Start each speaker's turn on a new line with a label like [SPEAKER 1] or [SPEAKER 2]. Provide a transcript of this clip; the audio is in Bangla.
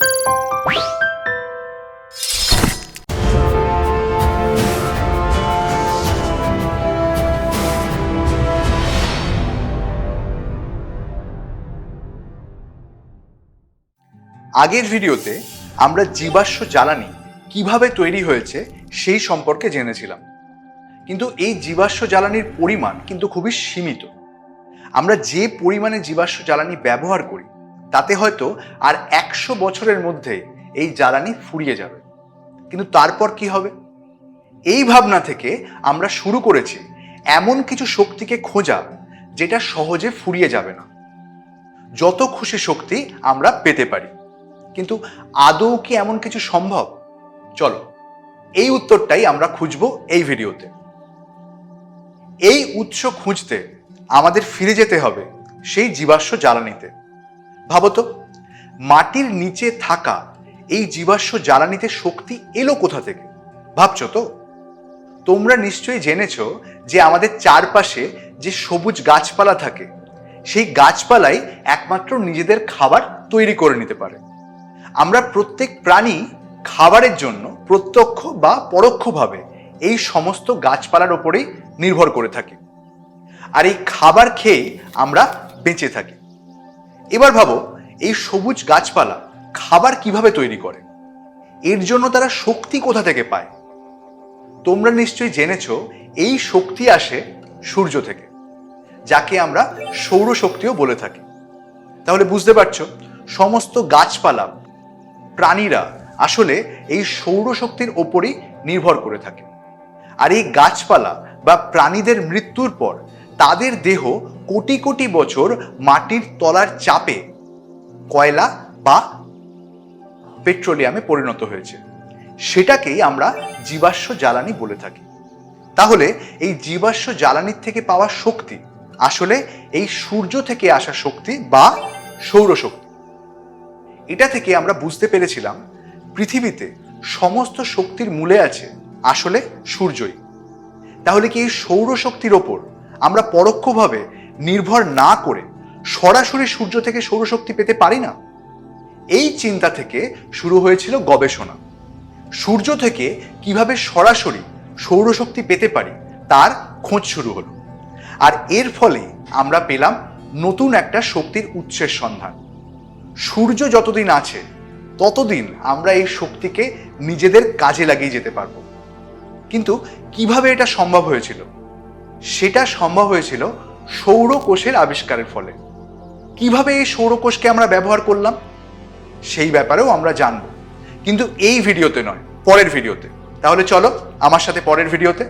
[SPEAKER 1] আগের ভিডিওতে আমরা জীবাশ্ম জ্বালানি কীভাবে তৈরি হয়েছে সেই সম্পর্কে জেনেছিলাম। কিন্তু এই জীবাশ্ম জ্বালানির পরিমাণ কিন্তু খুবই সীমিত। আমরা যে পরিমাণে জীবাশ্ম জ্বালানি ব্যবহার করি তাতে হয়তো আর একশো বছরের মধ্যে এই জ্বালানি ফুরিয়ে যাবে। কিন্তু তারপর কি হবে? এই ভাবনা থেকে আমরা শুরু করেছি এমন কিছু শক্তিকে খোঁজা যেটা সহজে ফুরিয়ে যাবে না। যত খুশি শক্তি আমরা পেতে পারি। কিন্তু আদৌ কি এমন কিছু সম্ভব? চলো, এই উত্তরটাই আমরা খুঁজব এই ভিডিওতে। এই উৎস খুঁজতে আমাদের ফিরে যেতে হবে সেই জীবাশ্ম জ্বালানিতে। ভাবতো মাটির নিচে থাকা এই জীবাশ্ম জ্বালানিতে শক্তি এলো কোথা থেকে? ভাবছ তো? তোমরা নিশ্চয়ই জেনেছ যে আমাদের চারপাশে যে সবুজ গাছপালা থাকে, সেই গাছপালাই একমাত্র নিজেদের খাবার তৈরি করে নিতে পারে। আমরা প্রত্যেক প্রাণী খাবারের জন্য প্রত্যক্ষ বা পরোক্ষভাবে এই সমস্ত গাছপালার ওপরেই নির্ভর করে থাকি। আর এই খাবার খেয়ে আমরা বেঁচে থাকি। এবার ভাবো, এই সবুজ গাছপালা খাবার কীভাবে তৈরি করে? এর জন্য তারা শক্তি কোথা থেকে পায়? তোমরা নিশ্চয়ই জেনেছ, এই শক্তি আসে সূর্য থেকে, যাকে আমরা সৌরশক্তিও বলে থাকি। তাহলে বুঝতে পারছ, সমস্ত গাছপালা, প্রাণীরা আসলে এই সৌরশক্তির ওপরই নির্ভর করে থাকে। আর এই গাছপালা বা প্রাণীদের মৃত্যুর পর তাদের দেহ কোটি কোটি বছর মাটির তলার চাপে কয়লা বা পেট্রোলিয়ামে পরিণত হয়েছে। সেটাকেই আমরা জীবাশ্ম জ্বালানি বলে থাকি। তাহলে এই জীবাশ্ম জ্বালানির থেকে পাওয়া শক্তি, আসলে এই সূর্য থেকে আসা শক্তি বা সৌরশক্তি। এটা থেকে আমরা বুঝতে পেরেছিলাম পৃথিবীতে সমস্ত শক্তির মূলে আছে আসলে সূর্যই। তাহলে কি এই সৌরশক্তির ওপর আমরা পরোক্ষভাবে নির্ভর না করে সরাসরি সূর্য থেকে সৌরশক্তি পেতে পারি না? এই চিন্তা থেকে শুরু হয়েছিল গবেষণা। সূর্য থেকে কীভাবে সরাসরি সৌরশক্তি পেতে পারি, তার খোঁজ শুরু হলো। আর এর ফলে আমরা পেলাম নতুন একটা শক্তির উৎসের সন্ধান। সূর্য যতদিন আছে, ততদিন আমরা এই শক্তিকে নিজেদের কাজে লাগিয়ে যেতে পারব। কিন্তু কীভাবে এটা সম্ভব হয়েছিল? সেটা সম্ভব হয়েছিল সৌরকোষের আবিষ্কারের ফলে। কীভাবে এই সৌরকোষকে আমরা ব্যবহার করলাম? সেই ব্যাপারেও আমরা জানব। কিন্তু এই ভিডিওতে নয়, পরের ভিডিওতে। তাহলে চলো, আমার সাথে পরের ভিডিওতে।